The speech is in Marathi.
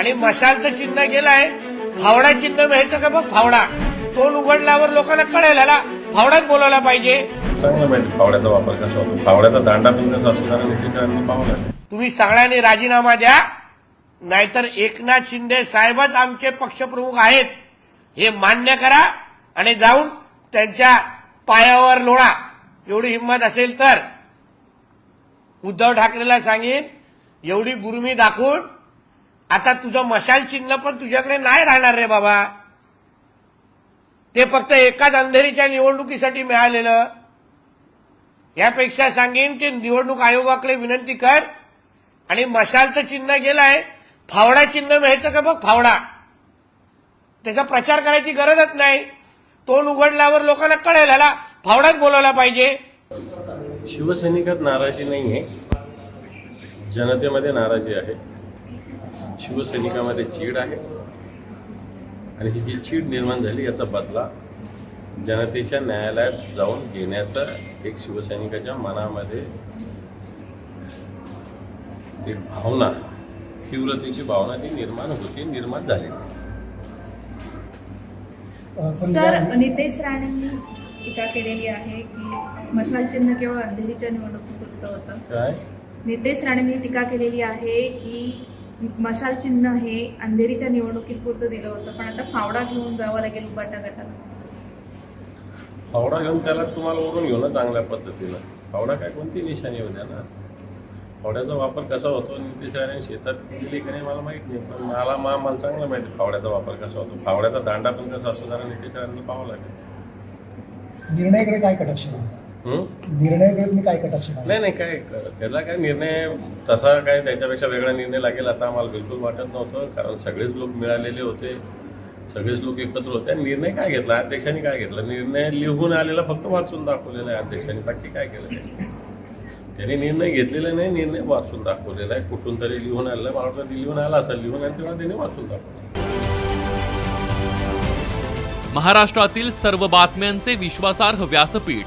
आणि मशालचं चिन्ह गेलाय. फावडा चिन्ह मिळतं का बघ? फावडा. तोंड उघडल्यावर लोकांना कळेल ह्याला. फावडाच बोलायला पाहिजे. चांगलं माहिती फावड्याचा वापर कसा होतो? फावड्याचा दांडा तुम्ही सगळ्यांनी राजीनामा द्या. नाहीतर एकनाथ शिंदे साहेबच आमचे पक्षप्रमुख आहेत. हे मान्य करा आणि जाऊन त्यांच्या पायावर लोळा. एवढी हिंमत असेल तर. उद्धव ठाकरेला सांगेन एवढी गुरुमी दाखवून आता तुझं मशाल चिन्ह पण तुझ्याकडे नाही राहणार रे बाबा. ते फक्त एकाच अंधेरीच्या निवडणुकीसाठी मिळालेलं. यापेक्षा सांगेन की निवडणूक आयोगाकडे विनंती कर. आणि मशालचं चिन्ह गेलाय फावडा चिन्ह मिळतं का बघ फावडा. त्याचा प्रचार करायची गरजच नाही. तोंड उघडल्यावर लोकांना कळेल ह्याला फावडाच बोलायला पाहिजे. शिवसैनिकात नाराजी नाही जनतेमध्ये नाराजी आहे. शिवसैनिकामध्ये चीड आहे. आणि ही जी चीड निर्माण झाली याचा बदला जनतेच्या न्यायालयात जाऊन घेण्याचा एक शिवसैनिकाच्या मनामध्ये एक भावना तीव्रतेची भावना ती निर्माण होती निर्माण झाली. सर नितेश राणेंनी टीका केलेली आहे की मशाल चिन्ह केवळ अंधेरीच्या निवडणुकीपुरतं होतं. काय? नितेश राणेंनी टीका केलेली आहे की मशाल चिन्ह हे अंधेरीच्या निवडणुकीपुरतं दिलं होतं पण आता फावडा घेऊन जावं लागेल उबाटा गटाला. फावडा घेऊन त्याला तुम्हाला ओढून घेऊ ना चांगल्या पद्धतीनं. फावडा काय कोणती निशाणी द्या ना? फावड्याचा वापर कसा होतो नितीश राणे शेतात केली का नाही मला माहीत नाही पण मला मा मला चांगलं माहिती फावड्याचा वापर कसा होतो. फावड्याचा दांडा पण कसा असतो कारण नितीश राणेंनी पाहावं लागेल. निर्णयाकडे काय कटाक्ष हं? निर्णयाकडे तुम्ही काय कटाक्ष नाही नाही काय त्याला काय निर्णय तसा काय त्याच्यापेक्षा वेगळा निर्णय लागेल असं आम्हाला बिलकुल वाटत नव्हतं. कारण सगळेच लोक मिळालेले होते सगळेच लोक एकत्र होते आणि निर्णय काय घेतला? अध्यक्षांनी काय घेतला? निर्णय लिहून आलेला फक्त वाचून दाखवलेला आहे अध्यक्षांनी. बाकी काय केलं त्यांनी? त्यांनी निर्णय घेतलेला नाही निर्णय वाचून दाखवलेला आहे. कुठून तरी लिहून आलेला मला लिहून आला असेल लिहून आणि तेव्हा त्यांनी वाचून दाखवलं. महाराष्ट्रातील सर्व बातम्यांचे विश्वासार्ह व्यासपीठ